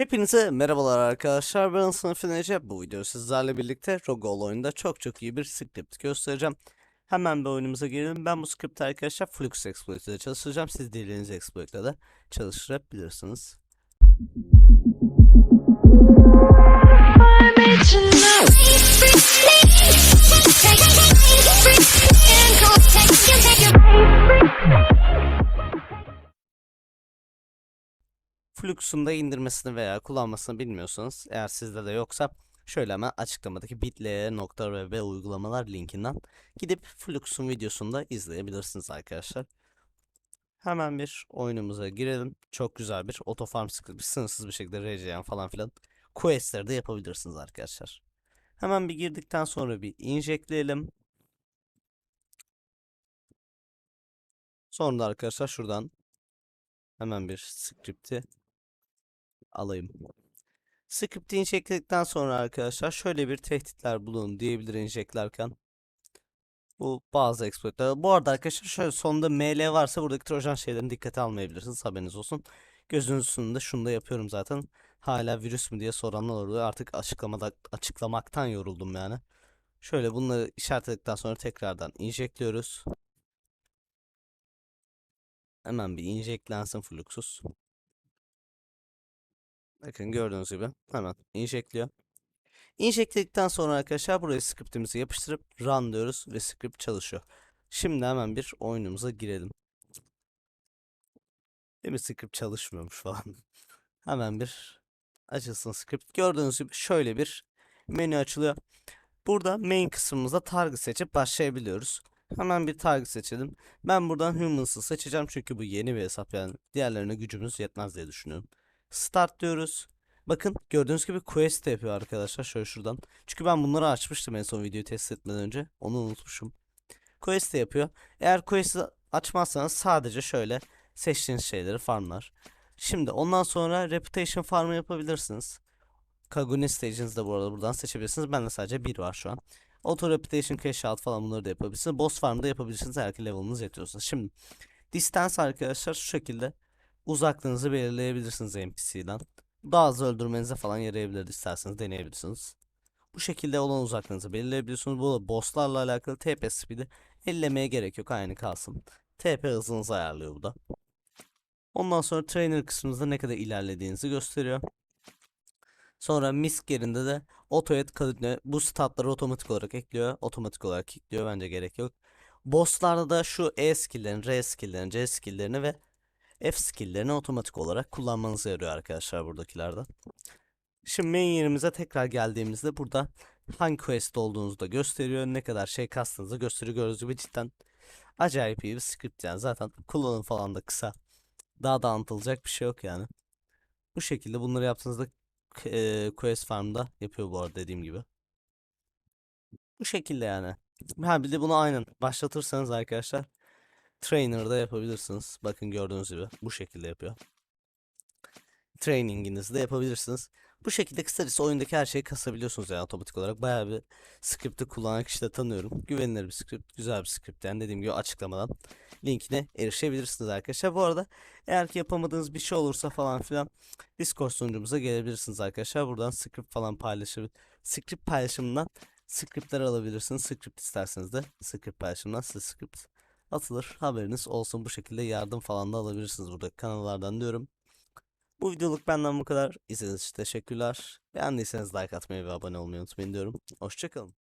Hepinize merhabalar arkadaşlar. Ben Sınıf Ece. Bu video sizlerle birlikte Rogol oyunda çok çok iyi bir script göstereceğim. Hemen bir oyunumuza girelim. Ben bu script arkadaşlar Flux Exploit ile çalıştıracağım. Siz dilediğiniz exploit ile de çalıştırabilirsiniz. Flux'un da indirmesini veya kullanmasını bilmiyorsanız eğer sizde de yoksa şöyle hemen açıklamadaki bit.ly.web uygulamalar linkinden gidip Flux'un videosunu da izleyebilirsiniz arkadaşlar. Hemen bir oyunumuza girelim. Çok güzel bir otofarm script, sınırsız bir şekilde RCN falan filan questleri de yapabilirsiniz arkadaşlar. Hemen bir girdikten sonra bir injectleyelim. Sonra da arkadaşlar şuradan hemen bir script'i alayım. Script'i injectledikten sonra arkadaşlar şöyle bir tehditler bulun diyebilir injectlerken. Bu bazı exploitler. Bu arada arkadaşlar şöyle sonunda ml varsa buradaki trojan şeylerini dikkate almayabilirsiniz. Haberiniz olsun. Gözünüzün üstünde şunu da yapıyorum zaten. Hala virüs mü diye soranlar oluyor. Artık açıklamada açıklamaktan yoruldum yani. Şöyle bunları işaretledikten sonra tekrardan injectliyoruz. Hemen bir injectlensin fluxus. Bakın gördüğünüz gibi hemen injectliyor. Injectledikten sonra arkadaşlar buraya scriptimizi yapıştırıp run diyoruz ve script çalışıyor. Şimdi hemen bir oyunumuza girelim. Değil mi script çalışmıyormuş falan. hemen bir açılsın script. Gördüğünüz gibi şöyle bir menü açılıyor. Burada main kısmımızda target seçip başlayabiliyoruz. Hemen bir target seçelim. Ben buradan humans'ı seçeceğim çünkü bu yeni bir hesap yani diğerlerine gücümüz yetmez diye düşünüyorum. Start diyoruz. Bakın gördüğünüz gibi quest yapıyor arkadaşlar. Şöyle şuradan. Çünkü ben bunları açmıştım en son videoyu test etmeden önce. Onu unutmuşum. Quest yapıyor. Eğer quest'i açmazsanız sadece şöyle seçtiğiniz şeyleri farmlar. Şimdi ondan sonra reputation farmı yapabilirsiniz. Kagune stage'inizi de bu arada buradan seçebilirsiniz. Bende sadece bir var şu an. Auto reputation cash out falan bunları da yapabilirsiniz. Boss farm da yapabilirsiniz eğer ki level'ınız yetiyorsa. Şimdi distance arkadaşlar şu şekilde uzaklığınızı belirleyebilirsiniz NPC'den. Daha az öldürmenize falan yarayabilir isterseniz deneyebilirsiniz. Bu şekilde olan uzaklığınızı belirleyebiliyorsunuz. Bu bosslarla alakalı TP speed'i ellemeye gerek yok aynı kalsın. TP hızınızı ayarlıyor bu da. Ondan sonra trainer kısmınızda ne kadar ilerlediğinizi gösteriyor. Sonra misk yerinde de autoet kadine bu statları otomatik olarak ekliyor. Otomatik olarak ekliyor bence gerek yok. Bosslarda da şu E skill'lerini, R skill'lerini, C skill'lerini ve F skill'lerini otomatik olarak kullanmanıza yarıyor arkadaşlar buradakilerden. Şimdi main yerimize tekrar geldiğimizde burada hangi quest olduğunuzu da gösteriyor. Ne kadar şey kastığınızı gösteriyor. Gördüğünüz gibi cidden acayip iyi bir script yani. Zaten kullanım falan da kısa. Daha da anlatılacak bir şey yok yani. Bu şekilde bunları yaptığınızda e, quest farm'da yapıyor bu arada dediğim gibi. Bu şekilde yani. Ha bir de bunu aynen başlatırsanız arkadaşlar Trainer'da yapabilirsiniz. Bakın gördüğünüz gibi bu şekilde yapıyor. Training'inizi de yapabilirsiniz. Bu şekilde kısacası oyundaki her şeyi kasabiliyorsunuz yani otomatik olarak. Bayağı bir script'i kullanan kişi de tanıyorum. Güvenilir bir script, güzel bir script. Yani dediğim gibi açıklamadan linkine erişebilirsiniz arkadaşlar. Bu arada eğer ki yapamadığınız bir şey olursa falan filan Discord sunucumuza gelebilirsiniz arkadaşlar. Buradan script falan paylaşıp script paylaşımından scriptler alabilirsiniz. Script isterseniz de script paylaşımından size script atılır. Haberiniz olsun bu şekilde yardım falan da alabilirsiniz burada kanallardan diyorum. Bu videoluk benden bu kadar. İzlediğiniz için teşekkürler. Beğendiyseniz like atmayı ve abone olmayı unutmayın diyorum. Hoşçakalın.